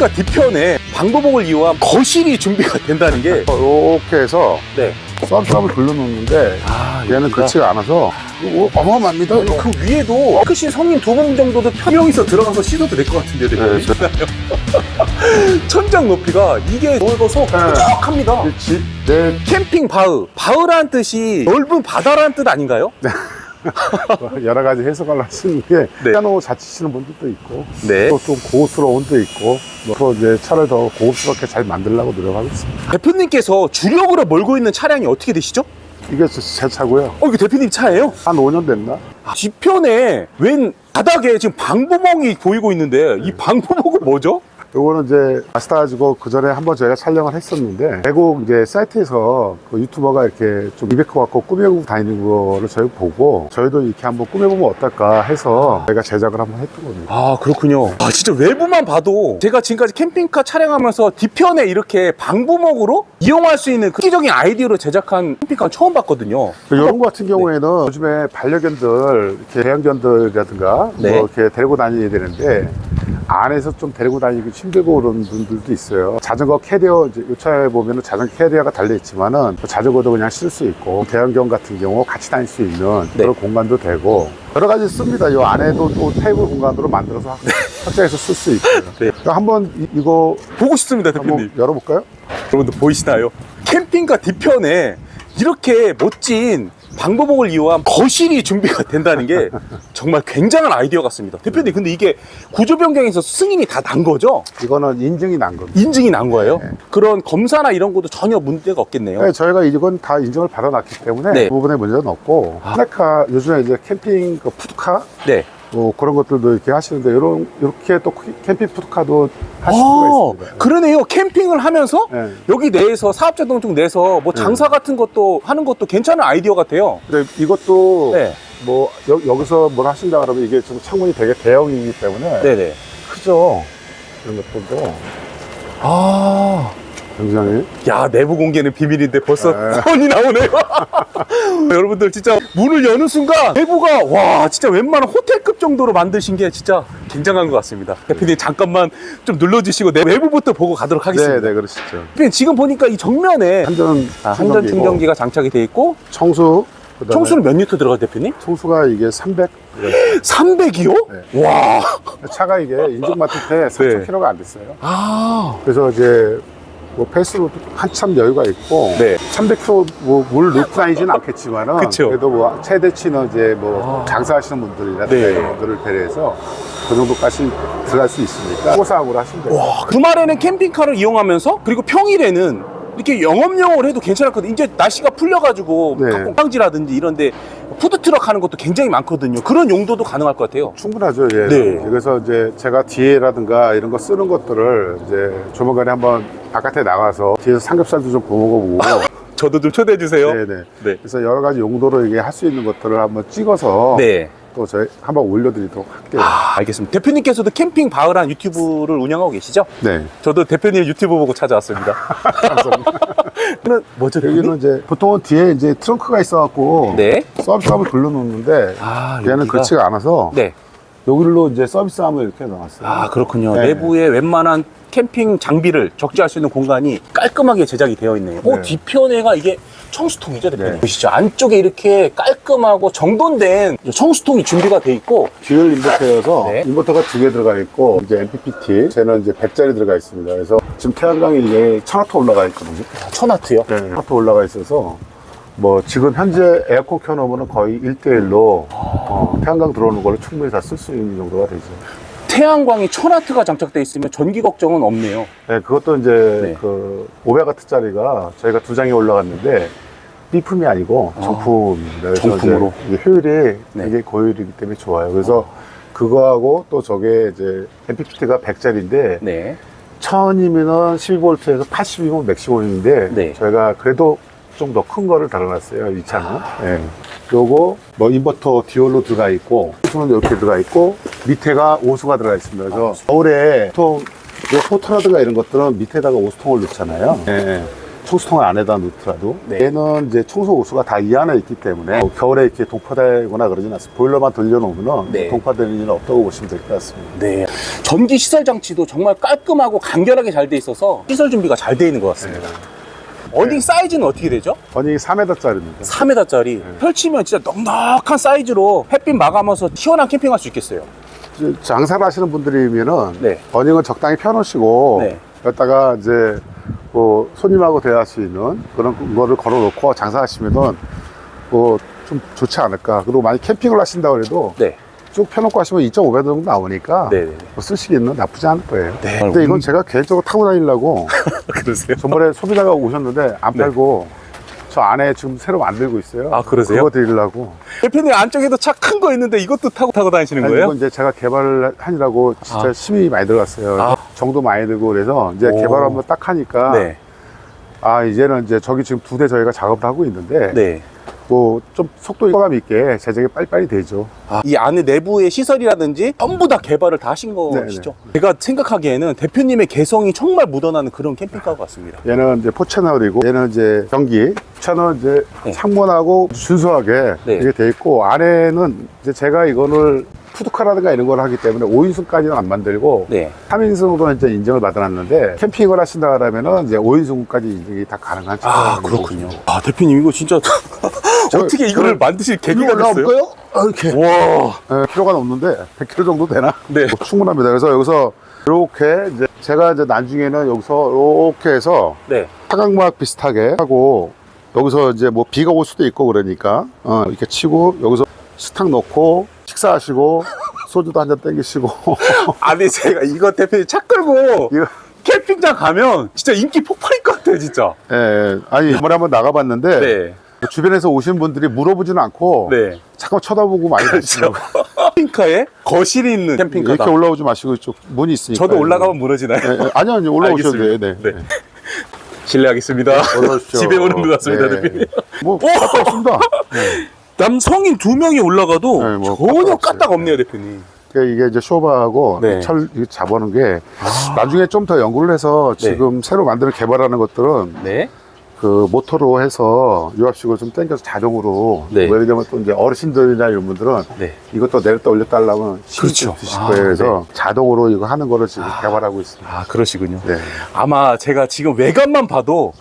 캠핑카 뒤편에 방보복을 이용한 거실이 준비가 된다는 게 이렇게 해서 네. 썸썸을 돌려놓는데 아, 얘는 그렇지가 않아서 이거 어마어마합니다. 이거. 그 위에도 크신 성인 두 분 정도도 편명해서 들어가서 씻어도 될 것 같은데요, 대표님? 천장 높이가 이게 넓어서 뾰족합니다. 이 집, 내 캠핑 바흐. 바흐라는 뜻이 넓은 바다라는 뜻 아닌가요? 여러 가지 해석을 하시는 게 네. 피아노 잘 치시는 분들도 있고 네. 또 좀 고급스러운 도 있고 뭐또 이제 차를 더 고급스럽게 잘 만들려고 노력하고 있습니다. 대표님께서 주력으로 몰고 있는 차량이 어떻게 되시죠? 이게 제 차고요. 어, 이거 대표님 차예요? 한 5년 됐나? 아, 뒤편에 웬 바닥에 지금 방구멍이 보이고 있는데 이 방구멍은 뭐죠? 요거는 이제 마스터 가지고 그 전에 한번 저희가 촬영을 했었는데 외국 이제 사이트에서 그 유튜버가 이렇게 좀 리베크 갖고 꾸며고 다니는 거를 저희 보고 저희도 이렇게 한번 꾸며보면 어떨까 해서 저희가 제작을 한번 했던 겁니다. 아 그렇군요. 아 진짜 외부만 봐도 제가 지금까지 캠핑카 촬영하면서 뒤편에 이렇게 방부목으로 이용할 수 있는 획기적인 아이디어로 제작한 캠핑카 처음 봤거든요. 이런 거 같은 경우에는 요즘에 반려견들, 이렇게 대형견들이라든가 네. 뭐 이렇게 데리고 다녀야 되는데 안에서 좀 데리고 다니기 힘들고 그런 분들도 있어요. 자전거 캐리어, 이제 이 차에 보면은 자전거 캐리어가 달려 있지만은 그 자전거도 그냥 실을 수 있고 대형견 같은 경우 같이 다닐 수 있는 네. 그런 공간도 되고 여러 가지 씁니다. 이 안에도 또 테이블 공간으로 만들어서 확장해서 쓸 수 있고요. 네. 그러니까 한번 이, 이거 보고 싶습니다, 대표님. 열어볼까요? 여러분들 보이시나요? 캠핑카 뒤편에 이렇게 멋진 방부목을 이용한 거실이 준비가 된다는 게 정말 굉장한 아이디어 같습니다. 대표님, 근데 이게 구조 변경에서 승인이 다 난 거죠? 이거는 인증이 난 겁니다. 인증이 난 거예요? 네. 그런 검사나 이런 것도 전혀 문제가 없겠네요. 네, 저희가 이건 다 인증을 받아놨기 때문에 네. 그 부분에 문제는 없고 아. 스네카 요즘에 이제 캠핑 그 푸드카 네. 뭐 그런 것들도 이렇게 하시는데 이런 이렇게 또 캠핑 푸드카도 하실 아, 수가 있습니다. 그러네요. 캠핑을 하면서 네. 여기 내에서 사업자 등록 내서 뭐 네. 장사 같은 것도 하는 것도 괜찮은 아이디어 같아요. 근데 이것도 네. 뭐 여, 기서뭘 하신다 그러면 이게 지금 창문이 되게 대형이기 때문에 네네. 크죠. 이런 것들도 아. 굉장히 야, 내부 공개는 비밀인데 벌써 네. 폰이 나오네요. 여러분들 진짜 문을 여는 순간 내부가 와, 진짜 웬만한 호텔급 정도로 만드신 게 진짜 굉장한 것 같습니다. 대표님 잠깐만 좀 눌러주시고 내- 내부부터 보고 가도록 하겠습니다. 네, 네 그러시죠. 대표님 지금 보니까 이 정면에 한전 아, 한전 충전기가 장착이 돼 있고 청수 청수는 몇 리터 들어가 대표님? 청수가 이게 300 300이요? 네. 와. 차가 이게 인증 맡을 때 3,000km가 안 됐어요. 아. 그래서 이제 뭐 패스로 한참 여유가 있고 네. 300km 뭐물 넣고 다니지는 않겠지만은 그쵸. 그래도 뭐 최대치는 이제 뭐 아. 장사하시는 분들이나 네. 이런 분들을 배려해서 그 정도까지 들어갈 수 있으니까 고사항으로 하시면 돼요. 와, 주말에는 캠핑카를 이용하면서 그리고 평일에는 이렇게 영업용을 해도 괜찮았거든요. 이제 날씨가 풀려가지고 네. 각 관광지라든지 이런데 푸드트럭 하는 것도 굉장히 많거든요. 그런 용도도 가능할 것 같아요. 충분하죠. 예. 네. 그래서 이제 제가 뒤에라든가 이런 거 쓰는 것들을 이제 조만간에 한번 바깥에 나가서 뒤에서 삼겹살도 좀 구워 먹어보고 저도 좀 초대해 주세요. 네네. 네. 그래서 여러 가지 용도로 이게 할 수 있는 것들을 한번 찍어서 네. 또 저희 한번 올려드리도록 할게요. 아, 알겠습니다. 대표님께서도 캠핑 바흐란 유튜브를 운영하고 계시죠? 네. 저도 대표님 유튜브 보고 찾아왔습니다. 그러면 뭐죠, 대표님? 여기는 이제 보통은 뒤에 이제 트렁크가 있어갖고 네. 서비스함을 돌려놓는데 아, 얘는 여기가- 그렇지가 않아서 네. 여기로 이제 서비스함을 이렇게 넣었어요. 아 그렇군요. 네. 내부에 웬만한 캠핑 장비를 적재할 수 있는 공간이 깔끔하게 제작이 되어 있네요. 어, 네. 뒤편에가 이게 청수통이죠, 대표님. 네. 보시죠. 안쪽에 이렇게 깔끔하고 정돈된 청수통이 준비가 돼 있고 듀얼 인버터여서 네. 인버터가 두 개 들어가 있고 이제 MPPT 쟤는 이제 100짜리 들어가 있습니다. 그래서 지금 태양광이 이게 1000와트 올라가 있거든요. 천와트요. 네. 1000와트 올라가 있어서 뭐 지금 현재 에어컨 켜놓으면 거의 1대1로 어, 태양광 들어오는 걸로 충분히 다 쓸 수 있는 정도가 되죠. 태양광이 천와트가 장착돼 있으면 전기 걱정은 없네요. 네, 그것도 이제 네. 그 500와트짜리가 저희가 두 장이 올라갔는데 B품이 아니고 정품입니다. 그래서 정품으로? 이제 이게 효율이 네. 되게 고효율이기 때문에 좋아요. 그래서 그거하고 또 저게 이제 MPPT가 100짜리인데 네. 1000이면은 12V에서 80이면 맥시멈인데 네. 저희가 그래도 좀 더 큰 거를 달아놨어요. 이 차는. 네. 요거 뭐 인버터 듀얼로 들어가 있고 호수는 이렇게 들어가 있고 밑에가 오수가 들어가 있습니다. 그래서 겨울에 보통 요 포터라든가 이런 것들은 밑에다가 오수통을 넣잖아요. 네. 청소통을 안에다 넣더라도 네. 얘는 이제 청소 호수가 다 이 안에 있기 때문에 뭐 겨울에 이렇게 동파되거나 그러진 않습니다. 보일러만 돌려놓으면 네. 동파되는 일은 없다고 보시면 될 것 같습니다. 네. 전기 시설 장치도 정말 깔끔하고 간결하게 잘 돼 있어서 시설 준비가 잘 돼 있는 것 같습니다. 어닝 사이즈는 어떻게 되죠? 건이 3m짜리입니다. 3m짜리 펼치면 진짜 넉넉한 사이즈로 햇빛 마감해서 시원한 캠핑할 수 있겠어요. 장사를 하시는 분들이면은 네. 버닝은 적당히 펴놓으시고 네. 여기다가 이제 뭐 손님하고 대화할 수 있는 그런 거를 걸어놓고 장사하시면은 뭐 좀 좋지 않을까. 그리고 많이 캠핑을 하신다 그래도 네. 쭉 펴놓고 하시면 2.5배 정도 나오니까 네네. 뭐 쓰시기는 나쁘지 않을 거예요. 네. 근데 이건 제가 개인적으로 타고 다니려고 그러세요? 전번에 소비자가 오셨는데 안 네. 팔고 저 안에 지금 새로 만들고 있어요. 아, 그러세요? 그거 드리려고. 대표님 안쪽에도 차 큰 거 있는데 이것도 타고 타고 다니시는 아니, 거예요? 이건 이제 제가 개발을 하느라고 진짜 아. 힘이 많이 들어갔어요. 아. 정도 많이 들고 그래서 이제 오. 개발 한번 딱 하니까 네. 아 이제는 이제 저기 지금 두 대 저희가 작업을 하고 있는데 네. 뭐 좀 속도감 있게 제작이 빨리빨리 되죠. 아, 이 안에 내부의 시설이라든지 전부 다 개발을 다 하신 것이죠. 제가 생각하기에는 대표님의 개성이 정말 묻어나는 그런 캠핑카 같습니다. 얘는 이제 포채널이고 얘는 이제 전기 차는 이제 네. 창문하고 순수하게 네. 이렇게 돼 있고 안에는 이제 제가 이거를 푸드카라든가 이런 걸 하기 때문에 5인승까지는 안 만들고 네. 3인승으로 이제 인정을 받아놨는데 캠핑을 하신다 그러면은 이제 5인승까지 인증이 다 가능한 아, 그렇군요. 아, 대표님 이거 진짜 어떻게 이거를 저- 만드실 계기가 됐어요? 올라올까요? 아, 이렇게 와. 네, 키로가 넘는데 100km 정도 되나? 네. 뭐 충분합니다. 그래서 여기서 이렇게 이제 제가 이제 나중에는 여기서 이렇게 해서 네. 타각막 비슷하게 하고 여기서 이제 뭐 비가 올 수도 있고 그러니까 어, 이렇게 치고 여기서 식탁 넣고 식사하시고 소주도 한 잔 땡기시고 아니 제가 이거 대표님 차 끌고 이거 캠핑장 가면 진짜 인기 폭발일 것 같아요, 진짜. 예, 예. 아니 이번에 한번 나가봤는데 네. 주변에서 오신 분들이 물어보지는 않고 네. 잠깐 쳐다보고 많이 그렇죠. 가시더라고요. 캠핑카에 거실이 있는 캠핑카다. 이렇게 올라오지 마시고 이쪽 문이 있으니까 저도 올라가면 무너지나요? 예, 예. 아니요 아니요 올라오셔도 돼요 알겠습니다. 네. 네. 실례하겠습니다. 올라오십시오. 집에 오는 것 같습니다, 네. 대표님. 뭐 까딱 없습니다. 남성인 두 명이 올라가도 네, 뭐 전혀 까딱 없어요. 까딱 없네요, 대표님. 그러니까 이게 이제 쇼바하고 네. 철 이거 잡아놓은 게 나중에 좀 더 연구를 해서 네. 지금 새로 만드는 개발하는 것들은 네. 그 모터로 해서 유압식으로 좀 당겨서 자동으로 네. 뭐 예를 들면 또 이제 어르신들이나 이런 분들은 네. 이것도 내렸다 올렸다 하려면 그렇죠. 좀 드실 아, 거예요. 그래서 자동으로 이거 하는 거를 지금 개발하고 있습니다. 아, 그러시군요. 네. 아마 제가 지금 외관만 봐도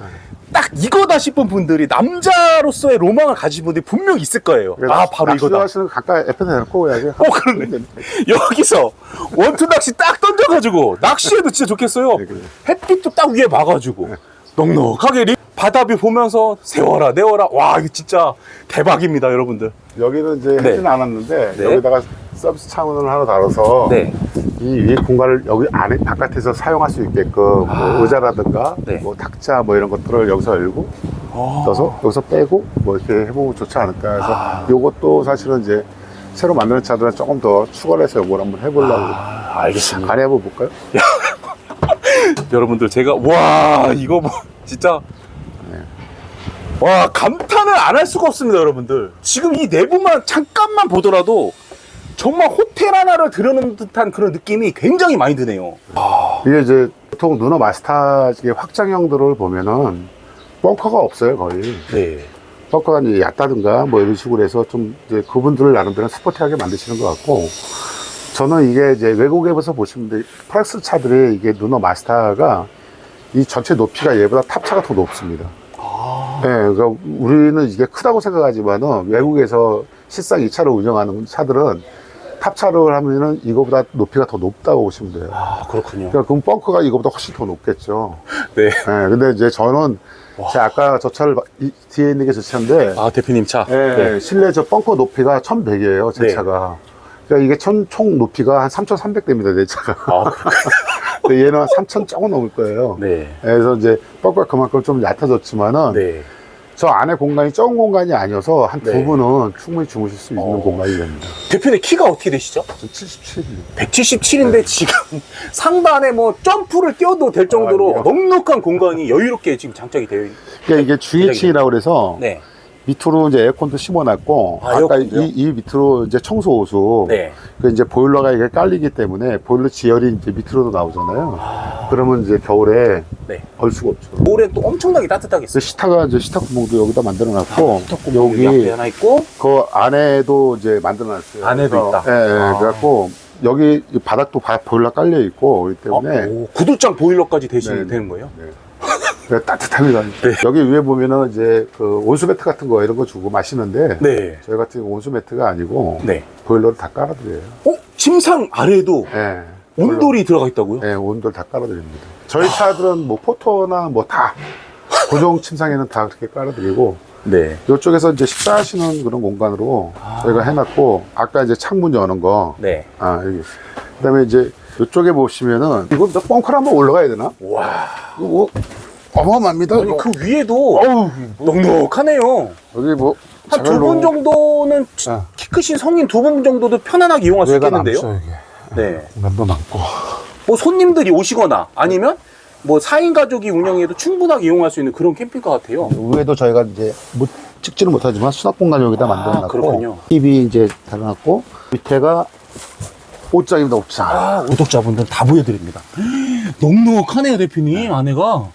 딱 이거다 싶은 분들이 남자로서의 로망을 가지신 분들이 분명 있을 거예요. 아, 바로 이거다. 하시는 가까이 옆에 대놓고 그냥 어, 그러네. 여기서 원투 낚시 딱 던져가지고 낚시해도 진짜 좋겠어요. 네, 그래. 햇빛도 딱 위에 막아주고 넉넉하게 리- 바다뷰 보면서 세워라 내워라 와 이거 진짜 대박입니다 여러분들. 여기는 이제 네. 하진 않았는데 네. 여기다가 서비스 창문을 하나 달아서 네. 이 위에 공간을 여기 안에 바깥에서 사용할 수 있게끔 뭐 의자라든가 네. 뭐 탁자 뭐 이런 것들을 여기서 열고 어. 떠서 여기서 빼고 뭐 이렇게 해보면 좋지 않을까 해서 요것도 사실은 이제 새로 만드는 차들은 조금 더 추가를 해서 요걸 한번 해보려고 아, 알겠습니다. 안에 한번 볼까요? 여러분들 제가 와 이거 뭐 진짜 와 감탄을 안 할 수가 없습니다 여러분들 지금 이 내부만 잠깐만 보더라도 정말 호텔 하나를 들여놓은 듯한 그런 느낌이 굉장히 많이 드네요. 이게 이제 보통 누너 마스터의 확장형들을 보면은 벙커가 없어요 거의. 네. 벙커가 이제 얕다든가 뭐 이런 식으로 해서 좀 이제 그분들을 나름대로 스포티하게 만드시는 것 같고 저는 이게 이제 외국에서 보시면 돼 프랑스 차들의 이게 누너 마스터가 이 전체 높이가 얘보다 탑차가 더 높습니다. 아, 네, 그러니까 우리는 이게 크다고 생각하지만은 외국에서 실상 이 차를 운영하는 차들은 탑차를 하면은 이거보다 높이가 더 높다고 보시면 돼요. 아 그렇군요 그러니까 그럼 벙커가 이거보다 훨씬 더 높겠죠. 네. 네, 근데 이제 저는 제가 아까 저 차를 봐- 이- 뒤에 있는 게저 차인데 아 대표님 차 예, 네. 실내 저 벙커 높이가 1100이에요, 제 네. 차가. 그러니까 이게 천, 총 높이가 한 3300 됩니다, 내 차가. 아, 그렇군요. 근데 얘는 한 3000 조금 넘을 거예요. 네. 그래서 이제 벙커가 그만큼 좀 얕아졌지만은 네. 저 안에 공간이 적은 공간이 아니어서 한 두 네. 분은 충분히 주무실 수 있는 어. 공간이 됩니다. 대표님 키가 어떻게 되시죠? 77입니다. 177인데 지금 상단에 뭐 점프를 뛰어도 될 정도로 아. 넉넉한 공간이 여유롭게 지금 장착이 되어 있는. 그러니까 이게 GH라고 그래서 네. 밑으로 이제 에어컨도 심어놨고 아, 아, 까 에어컨도요? 이, 이 밑으로 이제 청소 호수 네. 그 이제 보일러가 이게 깔리기 때문에 보일러 지열이 이제 밑으로도 나오잖아요. 그러면 이제 겨울에 네. 얼 수가 없죠. 올해 또 엄청나게 따뜻하겠어요. 시타가 이제 시타 구멍도 여기다 만들어놨고 여기 앞에 여기 하나 있고 그 안에도 이제 만들어놨어요. 안에도 그래서, 있다? 예, 예. 아. 그래갖고 여기 이 바닥도 바- 보일러 깔려 있고 그렇기 때문에 어, 오, 구두장 보일러까지 대신 네. 되는 거예요? 네. 그래서 따뜻합니다. 네. 여기 위에 보면은 이제 그 온수 매트 같은 거 이런 거 주고 마시는데 네. 저희 같은 경우 온수 매트가 아니고 네. 보일러를 다 깔아드려요. 어? 침상 아래에도 예. 온돌이 들어가 있다고요? 네, 온돌 다 깔아드립니다. 저희 차들은 뭐 포토나 뭐 다 고정 침상에는 다 그렇게 깔아드리고 네. 이쪽에서 이제 식사하시는 그런 공간으로 저희가 해놨고 아까 이제 창문 여는 거, 네. 아 여기. 그다음에 이제 이쪽에 보시면은 이거 몇 벙커를 한번 올라가야 되나? 와. 이거 뭐 어마어마합니다. 아니, 이거. 그 위에도 어우, 넉넉하네요. 여기 뭐 한 두 분 정도는 아. 키 크신 성인 두 분 정도도 편안하게 이용할 수 있겠는데요? 이게. 네. 공간도 남고. 뭐 손님들이 오시거나 아니면 뭐 4인 가족이 운영해도 충분하게 이용할 수 있는 그런 캠핑카 같아요. 위에도 저희가 이제 못 찍지는 못하지만 수납 공간 여기다 아, 만들어놨고 그렇군요. TV 이제 달아놨고 밑에가 옷장입니다 옷장. 아, 구독자분들 다 보여드립니다. 넉넉하네요, 대표님, 안에가.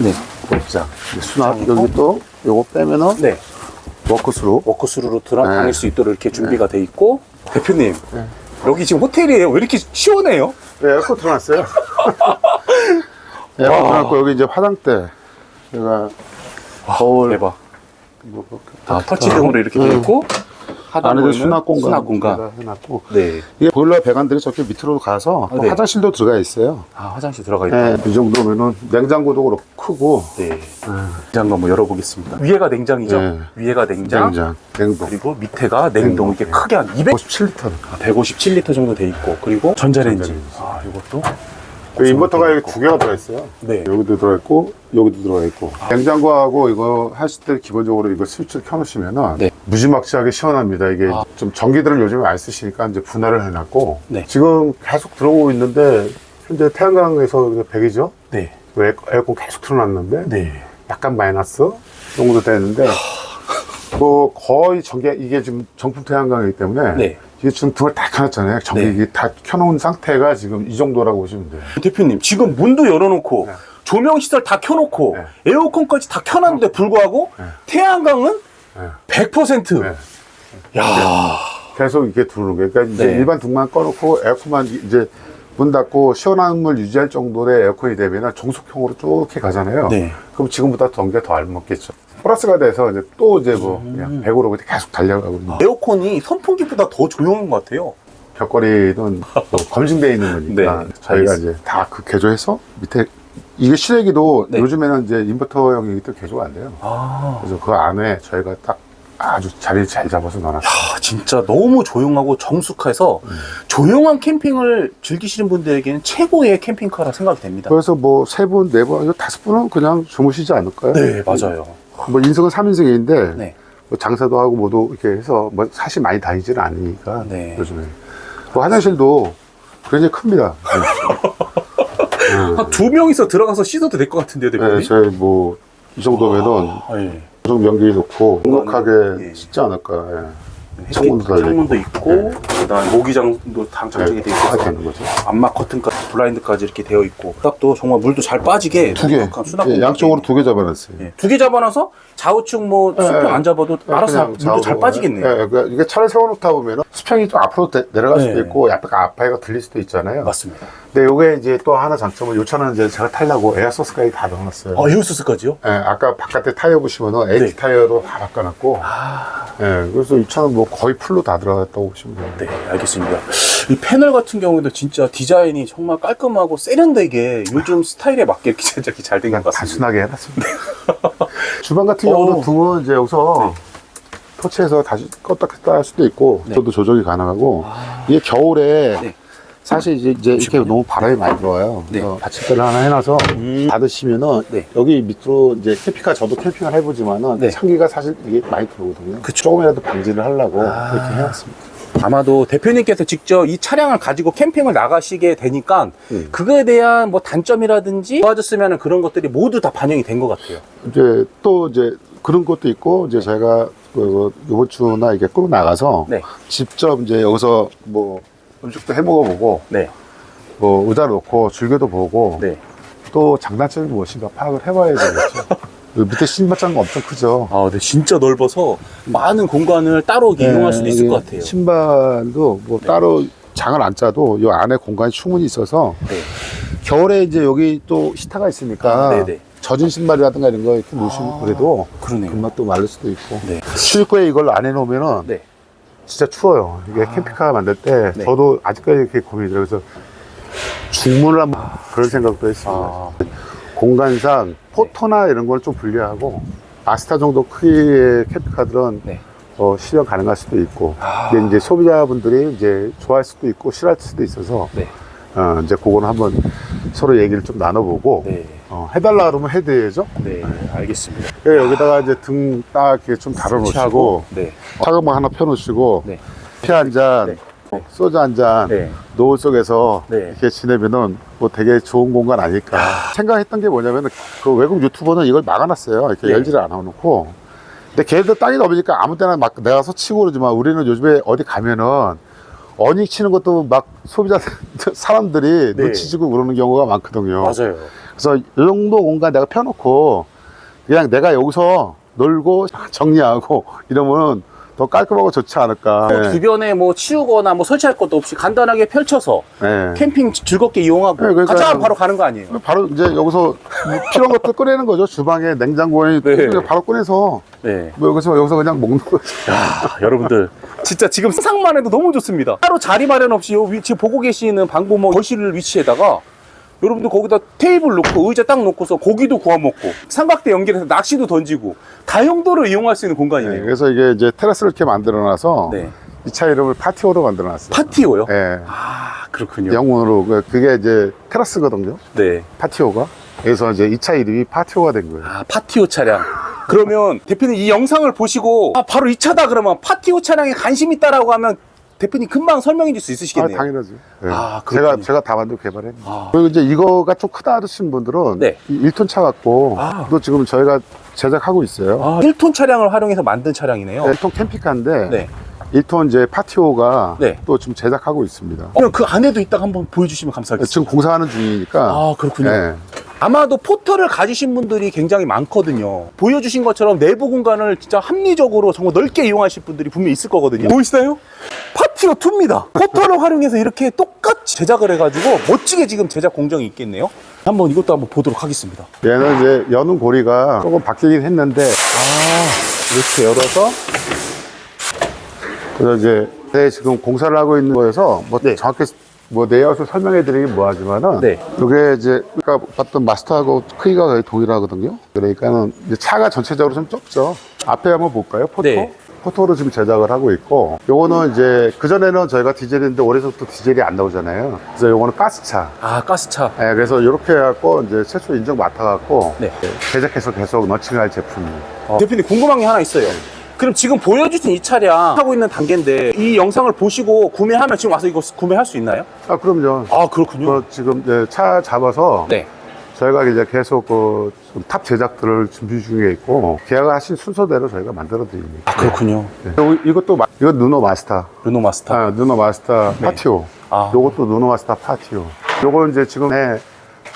네. 옷장. 수납. 여기 또 요거 빼면은 네. 워크스루. 워크스루로 들어 네. 다닐 수 있도록 이렇게 준비가 돼 있고. 대표님, 여기 지금 호텔이에요. 왜 이렇게 시원해요? 네, 에어컨 틀어놨어요. 에어컨 틀어놨고 여기 이제 화장대. 제가 거울 대박. 뭐, 뭐, 아, 터치등으로 이렇게 돼 음. 있고. 하단 안에도 보이는 수납 공간. 수납 공간. 여기다 해놨고 네. 이게 보일러 배관들이 저렇게 밑으로 가서 또 네. 화장실도 들어가 있어요. 아, 화장실 들어가 있다. 네, 이 정도면은 냉장고도 그렇고 크고 네. 냉장고 한번 열어보겠습니다. 위에가 냉장이죠? 네. 위에가 냉장. 냉장, 냉동. 그리고 밑에가 냉동. 이렇게 크게 한 200, 57리터. 157리터 정도 돼 있고. 그리고 전자레인지. 전자레인지. 아, 이것도. 그 인버터가 여기 두 개가 들어있어요. 네. 여기도 들어있고 여기도 들어있고 냉장고하고 이거 하실 때 기본적으로 이거 스위치를 켜놓으시면은 네. 무지막지하게 시원합니다. 이게 아. 좀 전기들을 요즘에 안 쓰시니까 이제 분할을 해놨고 네. 지금 계속 들어오고 있는데 현재 태양광에서 100이죠? 네. 에어컨 계속 틀어놨는데 네. 약간 마이너스 정도 되는데 뭐 거의 전기 이게 지금 정품 태양광이기 때문에 네. 이게 지금 등을 다 켜놨잖아요. 전기 네. 이게 다 켜놓은 상태가 지금 이 정도라고 보시면 돼요. 대표님, 지금 문도 열어놓고, 네. 조명 시설 다 켜놓고, 네. 에어컨까지 다 켜놨는데 불구하고, 네. 태양광은 네. 100%. 네. 야 계속 이렇게 들어오는 거예요. 그러니까 이제 네. 일반 등만 꺼놓고 에어컨만 이제 문 닫고 시원한 물 유지할 정도의 에어컨이 되면 정속형으로 쭉 이렇게 가잖아요. 네. 그럼 지금보다 전기가 더안 먹겠죠. 플러스가 돼서 이제 또 이제 뭐 음. 그냥 100으로 계속 달려가고 있는. 에어컨이 선풍기보다 더 조용한 것 같아요. 벽걸이는 또 검증되어 있는 거니까 네, 저희가 알겠습니다. 이제 다 그 개조해서 밑에 이게 실외기도 네. 요즘에는 이제 인버터형이기 때문에 개조가 안 돼요. 아. 그래서 그 안에 저희가 딱 아주 자리 잘 잡아서 넣어놨어요. 아, 진짜 너무 조용하고 정숙해서 음. 조용한 캠핑을 즐기시는 분들에게는 최고의 캠핑카라 생각이 됩니다. 그래서 뭐 세 분, 네 분, 다섯 분은 그냥 주무시지 않을까요? 네, 맞아요. 뭐 인석은 3인승인데 네. 뭐 장사도 하고 뭐도 이렇게 해서 뭐 사실 많이 다니지는 않으니까 네. 요즘에 뭐 화장실도 굉장히 큽니다. 한두 명이서 들어가서 씻어도 될 것 같은데요, 네, 대표님? 네, 저희 뭐 이 정도면은 아, 예. 좀 연기 놓고 넉넉하게 예. 씻지 않을까. 예. 창문도 달려 창문도 있고, 그다음 모기장도 장- 장착이 돼다 있어서 되는 거죠. 암막 커튼까지 블라인드까지 이렇게 되어 있고 바닥도 정말 물도 잘 빠지게 두 개, 넉넉한 수납 예, 공간이 양쪽으로 두 개 잡아놨어요. 예, 두 개 잡아놔서 좌우측 뭐 수평 예, 안 잡아도 알아서 그냥 물도 잘 좌우로, 빠지겠네요. 예, 예, 그러니까 이게 차를 세워놓다 보면 수평이 좀 앞으로 내- 내려갈 수도 네. 있고 약간 앞에가 들릴 수도 있잖아요. 맞습니다. 근데 요게 이제 또 하나 장점은 요 차는 이제 제가 타려고 에어 소스까지 다 넣어놨어요. 아, 에어소스까지요? 예, 아까 바깥에 타이어 보시면은 LT 네. 타이어로 다 바꿔놨고, 아, 예, 그래서 이 차는 뭐 거의 풀로 다 들어갔다고 보시면 돼요. 네, 알겠습니다. 이 패널 같은 경우에도 진짜 디자인이 정말 깔끔하고 세련되게 요즘 스타일에 맞게 제작이 잘된 것 같습니다. 단순하게 해놨습니다. 주방 같은 경우는 오. 등은 이제 여기서 터치해서 다시 껐다 켰다 할 수도 있고, 네. 저도 조절이 가능하고, 이게 겨울에 네. 사실 이제, 이제 이렇게 너무 바람이 많이 들어와요. 네. 그래서 받침대를 하나 해놔서 음. 닫으시면은 네. 여기 밑으로 이제 캠핑카 저도 캠핑을 해보지만은 네. 찬기가 사실 이게 많이 들어오거든요. 그쵸. 조금이라도 방지를 하려고 아. 이렇게 해놨습니다. 아마도 대표님께서 직접 이 차량을 가지고 캠핑을 나가시게 되니까 음. 그거에 대한 뭐 단점이라든지 좋아졌으면 그런 것들이 모두 다 반영이 된 것 같아요. 이제 또 이제 그런 것도 있고 이제 저희가 그 이번 주나 이게 끌고 나가서 네. 직접 이제 여기서 뭐 음식도 해 먹어보고 네. 뭐 의자 놓고 줄기도 보고 네. 또 장단점이 무엇인가 파악을 해봐야 되겠죠. 그 밑에 신발장가 엄청 크죠. 아, 네. 진짜 넓어서 많은 공간을 따로 이용할 수도 있을 네, 것 같아요. 신발도 뭐 따로 장을 안 짜도 이 안에 공간이 충분히 있어서 네. 겨울에 이제 여기 또 히타가 있으니까 아, 네네. 젖은 신발이라든가 이런 거 이렇게 놓으시면 아, 그래도 그러네요. 금방 또 마를 수도 있고 네. 출입구에 이걸 안 해놓으면은 네. 진짜 추워요. 이게 캠핑카 만들 때 네. 저도 아직까지 이렇게 고민이 돼요. 그래서 중문을 한번 그런 생각도 했습니다. 아, 공간상 포토나 이런 걸 좀 분리하고 아스타 정도 크기의 캠핑카들은 네. 어, 실현 가능할 수도 있고 아. 근데 이제 소비자분들이 이제 좋아할 수도 있고 싫어할 수도 있어서 네. 어, 이제 그거는 한번 서로 얘기를 좀 나눠보고 네. 어, 해달라 그러면 해드려야죠. 네. 알겠습니다. 예, 여기다가 이제 등 딱 이렇게 좀 달아놓으시고 네. 타격만 하나 펴놓으시고 네. 피한 잔, 네. 네. 소주 한 잔, 네. 노을 속에서 네. 이렇게 지내면은 뭐 되게 좋은 공간 아닐까 생각했던 게 뭐냐면은 그 외국 유튜버는 이걸 막아놨어요. 이렇게 네. 열지를 않아놓고. 근데 걔들 땅이 넓으니까 아무 때나 막 내가 서 치고 그러지만 우리는 요즘에 어디 가면은 어닝 치는 것도 막 소비자 사람들이 네. 눈치 주고 그러는 경우가 많거든요. 맞아요. 그래서 이 정도 공간 내가 펴놓고 그냥 내가 여기서 놀고 정리하고 이러면은 더 깔끔하고 좋지 않을까. 뭐 주변에 뭐 치우거나 뭐 설치할 것도 없이 간단하게 펼쳐서 네. 캠핑 즐겁게 이용하고 네, 그러니까- 가자 바로 가는 거 아니에요? 바로 이제 여기서 뭐 필요한 것들 꺼내는 거죠. 주방에 냉장고에 네. 바로 꺼내서 네. 뭐 여기서 여기서 그냥 먹는 거죠. 야, 여러분들 진짜 지금 상상만 해도 너무 좋습니다. 따로 자리 마련 없이 요 위- 지금 보고 계시는 방범호 거실 위치에다가 여러분들 거기다 테이블 놓고 의자 딱 놓고서 고기도 구워 먹고 삼각대 연결해서 낚시도 던지고 다용도로 이용할 수 있는 네, 공간이네요. 그래서 이게 이제 테라스를 이렇게 만들어놔서 네. 이 차 이름을 파티오로 만들어놨어요. 파티오요? 네. 아 그렇군요. 영문으로 그- 그게 이제 테라스거든요. 네. 파티오가. 그래서 이제 이 차 이름이 파티오가 된 거예요. 아 파티오 차량. 그러면 대표님 이 영상을 보시고 아 바로 이 차다 그러면 파티오 차량에 관심 있다라고 하면 대표님 금방 설명해 줄 수 아, 있으시겠네요. 당연하죠. 네. 아, 제가 그렇군요. 제가 다 만들고 개발했는데. 아. 그리고 이제 이거가 좀 크다 하시는 분들은 네. 이 1톤 차 갖고 아. 또 지금 저희가 제작하고 있어요. 아, 1톤 차량을 활용해서 만든 차량이네요. 1톤 캠핑카인데 네. 1톤 이제 파티오가 네. 또 지금 제작하고 있습니다. 그럼 그 안에도 이따가 한번 보여주시면 감사하겠습니다. 지금 공사하는 중이니까 아 그렇군요. 네. 아마도 포터를 가지신 분들이 굉장히 많거든요. 보여주신 것처럼 내부 공간을 진짜 합리적으로 정말 넓게 이용하실 분들이 분명히 있을 거거든요. 보이시나요? 파티오 2입니다. 포터를 활용해서 이렇게 똑같이 제작을 해가지고 멋지게 지금 제작 공정이 있겠네요. 한번 이것도 한번 보도록 하겠습니다. 얘는 이제 여는 고리가 조금 바뀌긴 했는데 아 이렇게 열어서 그래서 이제 네, 지금 공사를 하고 있는 거여서 뭐 네. 정확히 뭐 내역을 설명해 드리긴 뭐하지만은 네. 이게 이제 아까 봤던 마스터하고 크기가 거의 동일하거든요. 그러니까는 이제 차가 전체적으로 좀 좁죠. 앞에 한번 볼까요? 포토. 네. 포토로 지금 제작을 하고 있고 요거는 이제 그전에는 저희가 디젤인데 올해부터 디젤이 안 나오잖아요. 그래서 요거는 가스차. 아 가스차. 예, 그래서 이렇게 해갖고 이제 최초 인증 맡아갖고 네. 제작해서 계속 런칭할 제품이에요. 어. 대표님 궁금한 게 하나 있어요. 그럼 지금 보여주신 이 차량 하고 있는 단계인데 이 영상을 보시고 구매하면 지금 와서 이거 구매할 수 있나요? 아 그럼요. 아 그렇군요. 그 지금 이제 차 잡아서 네. 저희가 이제 계속 그 탑 제작들을 준비 중에 있고 계약하신 순서대로 저희가 만들어 드립니다. 아 그렇군요. 네. 요- 이것도 마- 이거 누노 마스터. 르노 마스터. 아, 누노 마스터 파티오. 아. 요것도 누노 마스터 파티오. 요거 이제 지금 네,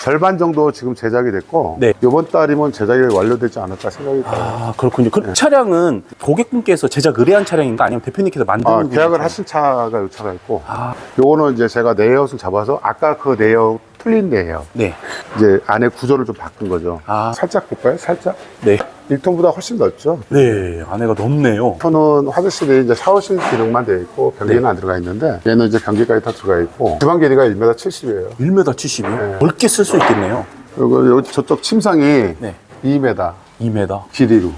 절반 정도 지금 제작이 됐고 네. 요번 달이면 제작이 완료되지 않을까 생각이 들어요. 아 그렇군요. 그 차량은 고객분께서 제작 의뢰한 차량인가 아니면 대표님께서 만드는 아, 계약을? 하신 차가 요 차가 있고 아 요거는 이제 제가 내역을 잡아서 아까 그 내역 틀린 내역 네. 이제 안에 구조를 좀 바꾼 거죠. 아. 살짝 볼까요? 살짝? 네. 1톤보다 훨씬 넓죠. 네. 안에가 넓네요. 1톤은 화장실에 이제 샤워실 기능만 되어 있고 변기는 네. 안 들어가 있는데 얘는 이제 변기까지 다 들어가 있고 주방 길이가 1m 70이에요. 1m 70이요. 네. 넓게 쓸 수 있겠네요. 그리고 여기 저쪽 침상이 네. 2m 2m. 길이로.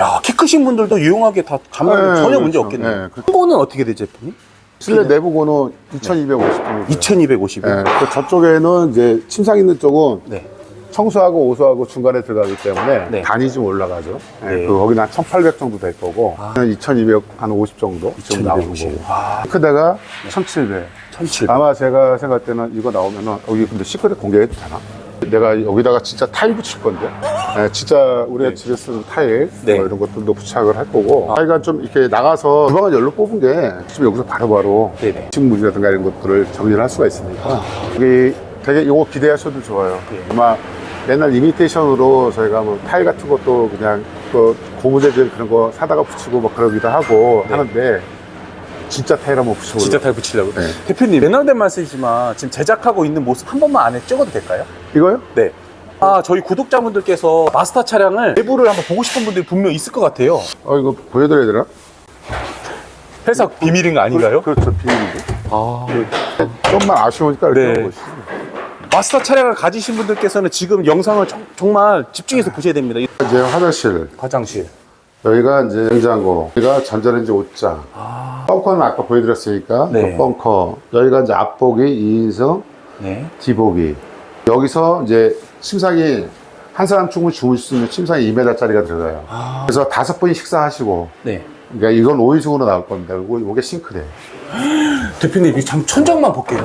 야, 키 크신 분들도 유용하게 다 잠하면 네, 전혀 문제 그렇죠. 없겠네요. 네, 그- 한번은 어떻게 되죠, 대표님? 실내 내부 고는 2250 정도. 2250. 네, 그 저쪽에는 이제 침상 있는 쪽은 네. 청소하고 오수하고 중간에 들어가기 때문에 네. 간이 좀 올라가죠. 네, 네. 그 거기는 한1800 정도 될 거고, 아. 2250 정도 좀 나오는 2250. 거고. 아, 크대가 1700. 1700. 아마 제가 생각할 때는 이거 나오면은, 여기 근데 시크릿 공개해도 되나? 내가 여기다가 진짜 타일 붙일 건데. 네, 진짜 우리가 집에 쓰는 타일 네. 뭐 이런 것들도 부착을 할 거고. 타일가 좀 이렇게 나가서 주방을 열로 뽑은 게 지금 여기서 바로바로 네네. 식물이라든가 이런 것들을 정리를 할 수가 있으니까. 여기 되게 이거 기대하셔도 좋아요. 네. 아마 옛날 이미테이션으로 저희가 뭐 타일 같은 것도 그냥 그 고무재질 그런 거 사다가 붙이고 뭐 그러기도 하고 네. 하는데 진짜 타일 한번 붙여보려고. 진짜 탈 붙이려고. 네. 대표님, 맨날 된 말씀이지만 지금 제작하고 있는 모습 한 번만 안에 찍어도 될까요? 이거요? 네. 아, 저희 구독자분들께서 마스터 차량을 내부를 한번 보고 싶은 분들이 분명 있을 것 같아요. 어, 이거 보여드려야 되나? 회사 비밀인 거 아닌가요? 그렇죠, 비밀인데. 아. 좀만 아쉬우니까 이렇게 네. 보시죠. 마스터 차량을 가지신 분들께서는 지금 영상을 정, 정말 집중해서 보셔야 됩니다. 이 이제 화장실. 화장실. 여기가 이제 냉장고. 여기가 전자레인지 옷장. 벙커는 아까 보여드렸으니까. 아. 네. 그 벙커. 여기가 이제 앞보기 2인석, 네. 뒤보기. 여기서 이제 침상이 한 사람 충분히 주무실 수 있는 침상이 2m짜리가 들어가요. 아. 그래서 다섯 분이 식사하시고. 네. 그러니까 이건 5인승으로 나올 겁니다. 이거, 이게 싱크대. 대표님, 이참 천장만 볼게요.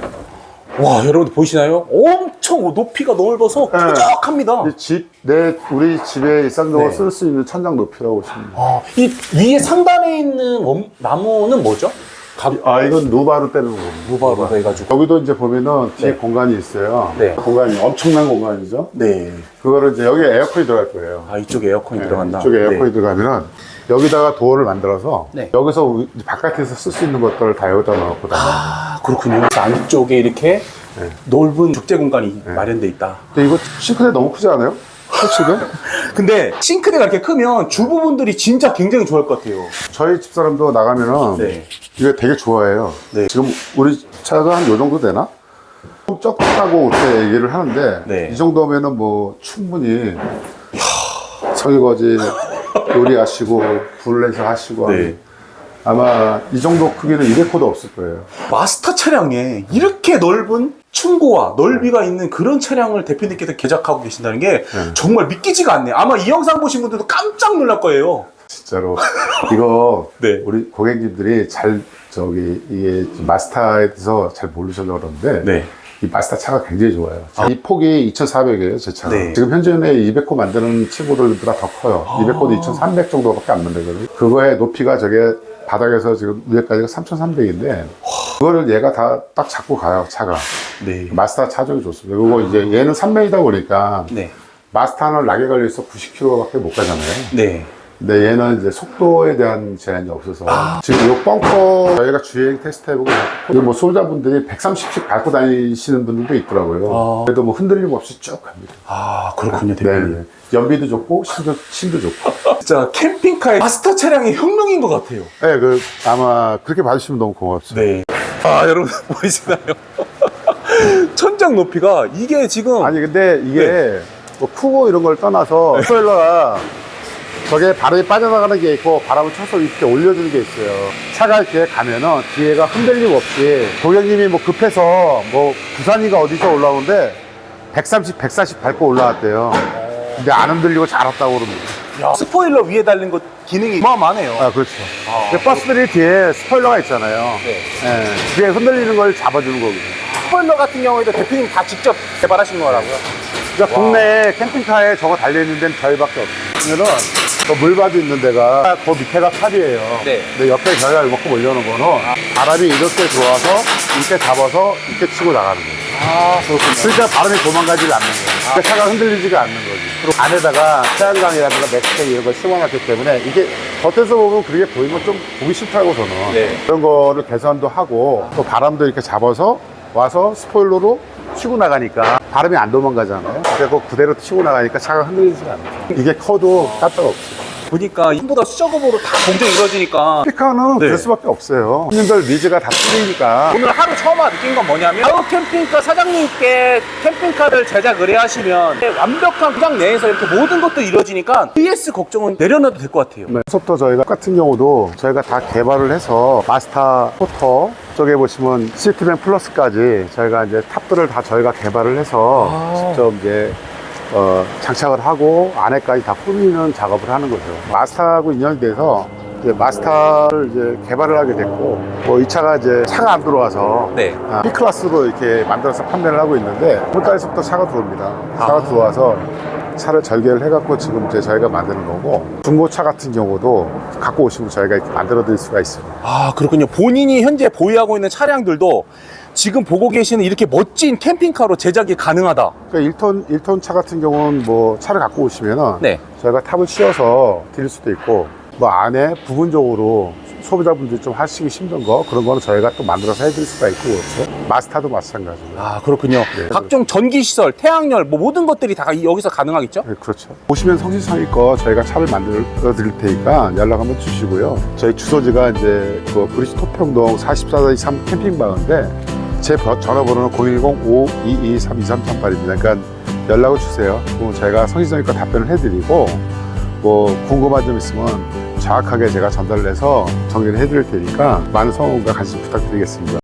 와, 여러분들 보이시나요? 엄청 높이가 넓어서 네. 뾰족합니다. 이 집, 내, 우리 집에 일상적으로 네. 쓸 수 있는 천장 높이라고 보시면. 아, 이 위에 상단에 있는 원- 나무는 뭐죠? 가, 아, 이건 누바로 떼는 거고. 무바로 해가지고. 여기도 이제 보면은 뒤에 네. 공간이 있어요. 네. 공간이 엄청난 공간이죠. 네. 그거를 이제 여기에 에어컨이 들어갈 거예요. 아, 이쪽에 에어컨이 들어간다. 이쪽에 에어컨이 네. 들어가면은 여기다가 도어를 만들어서 네. 여기서 우- 바깥에서 쓸 수 있는 것들을 다 여기다 넣고 다녀요. 아, 그렇군요. 안쪽에 이렇게 네. 넓은 적재 공간이 마련돼 있다. 근데 이거 싱크대 너무 크지 않아요? 설치가? 근데 싱크대가 이렇게 크면 주부분들이 진짜 굉장히 좋아할 것 같아요. 저희 집사람도 나가면은 네. 이거 되게 좋아해요. 네. 지금 우리 차가 한 요 정도 되나? 좀 적다고 그렇게 얘기를 하는데 네. 이 정도면은 뭐 충분히 설거지 요리하시고 불내서 하시고 네. 아마 이 정도 크기는 200호도 없을 거예요. 마스터 차량에 이렇게 넓은 충고와 넓이가 있는 그런 차량을 대표님께서 개작하고 계신다는 게 정말 믿기지가 않네요. 아마 이 영상 보신 분들도 깜짝 놀랄 거예요. 진짜로 이거 네. 우리 고객님들이 잘 저기 이게 마스터에서 잘 모르셔서 그러는데 네. 이 마스터 차가 굉장히 좋아요. 이 폭이 2,400이에요, 제 차가. 네. 지금 현재는 200호 만드는 친구들보다 더 커요. 아. 200호도 2,300 정도밖에 안 만들거든요. 그거의 높이가 저게 바닥에서 지금 위에까지가 3,300인데 그거를 얘가 다 딱 잡고 가요, 차가. 네. 마스터 차종이 좋습니다. 그리고 이제 얘는 3명이다 보니까 네. 마스터는 락에 걸려서 90km밖에 못 가잖아요. 네. 근데 얘는 이제 속도에 대한 제한이 없어서 지금 이 벙커 저희가 주행 테스트 해보고 뭐 소유자분들이 130씩 밟고 다니시는 분들도 있더라고요. 아. 그래도 뭐 흔들림 없이 쭉 갑니다. 아, 그렇군요, 네, 대표님. 네. 연비도 좋고 심도, 심도 좋고. 진짜 캠핑카의 마스터 차량의 혁명인 것 같아요. 네, 그 아마 그렇게 봐주시면 너무 고맙습니다. 네. 아, 여러분 보이시나요? 천장 높이가 이게 지금 아니 근데 이게 네. 뭐 크고 이런 걸 떠나서 스포일러가 저게 바람이 빠져나가는 게 있고 바람을 쳐서 이렇게 올려주는 게 있어요. 차가 이렇게 가면은 뒤에가 흔들림 없이 고객님이 뭐 급해서 뭐 부산이가 어디서 올라오는데 130, 140 밟고 올라왔대요. 근데 안 흔들리고 잘 왔다고 그럽니다. 야, 스포일러 위에 달린 것 기능이 어마어마하네요. 아, 그렇죠. 아, 근데 버스들이 뒤에 스포일러가 있잖아요. 네. 예, 뒤에 흔들리는 걸 잡아주는 거거든요. 스포일러 같은 경우에도 대표님 다 직접 개발하신 거라고요? 그러니까 국내 캠핑카에 저거 달려있는 데는 저희밖에 없어요. 그러면은 저 물바도 있는 데가 그 밑에가 탑이에요. 네. 근데 옆에 저희가 이만큼 올려놓은 거는 바람이 이렇게 들어와서 이렇게 잡아서 이렇게 치고 나가는 거예요. 아, 그렇군요. 그러니까 바람이 도망가지 않는 거예요. 그러니까 차가 흔들리지가 않는 거지. 그리고 안에다가 태양광이라든가 맥스텍 이런 걸 심어놨기 때문에 이게 겉에서 보면 그게 보이면 좀 보기 싫더라고 저는. 네. 그런 거를 개선도 하고 또 바람도 이렇게 잡아서 와서 스포일러로 치고 나가니까 바람이 안 도망가잖아요. 그래서 그대로 치고 나가니까 차가 흔들리지가 않아요. 이게 커도 까딱 없어요. 보니까 전부 다 수작업으로 다 공정이 이루어지니까 피카는 네. 그럴 수밖에 없어요. 손님들 니즈가 다 틀리니까. 오늘 하루 처음 느낀 건 뭐냐면 아우 캠핑카 사장님께 캠핑카를 제작 의뢰하시면 완벽한 구장 내에서 이렇게 모든 것도 이루어지니까 PS 걱정은 내려놔도 될 것 같아요. 네. 소프터 저희가 같은 경우도 저희가 다 개발을 해서 마스터 포터 쪽에 보시면 시트뱅 플러스까지 저희가 이제 탑들을 다 저희가 개발을 해서 아. 직접 이제 어, 장착을 하고 안에까지 다 꾸미는 작업을 하는 거죠. 마스터하고 인연이 돼서 이제 마스터를 이제 개발을 하게 됐고 뭐 이 차가 이제 차가 안 들어와서 네. 아, B 클래스로 이렇게 만들어서 판매를 하고 있는데 이번 달에서부터 차가 들어옵니다. 차가 아. 들어와서 차를 절개를 해갖고 지금 이제 저희가 만드는 거고 중고차 같은 경우도 갖고 오시면 저희가 만들어 드릴 수가 있습니다. 아, 그렇군요. 본인이 현재 보유하고 있는 차량들도 지금 보고 계시는 이렇게 멋진 캠핑카로 제작이 가능하다. 그러니까 1톤, 1톤 차 같은 경우는 뭐 차를 갖고 오시면은 네. 저희가 탑을 씌워서 드릴 수도 있고 뭐 안에 부분적으로 소비자분들이 좀 하시기 힘든 거 그런 거는 저희가 또 만들어서 해드릴 수가 있고 그렇죠. 마스터도 마찬가지고요. 아, 그렇군요. 네. 각종 전기 시설, 태양열, 뭐 모든 것들이 다 이- 여기서 가능하겠죠? 네, 그렇죠. 보시면 성실성의껏 저희가 차를 만들어 드릴 테니까 연락 한번 주시고요. 저희 주소지가 이제 그 브리지 토평동 44-3 캠핑방인데 제 버- 전화번호는 010-5223-2338입니다. 그러니까 연락을 주세요. 그럼 저희가 성실성의껏 답변을 해드리고 뭐 궁금한 점 있으면 정확하게 제가 전달을 해서 정리를 해드릴 테니까 많은 성원과 관심 부탁드리겠습니다.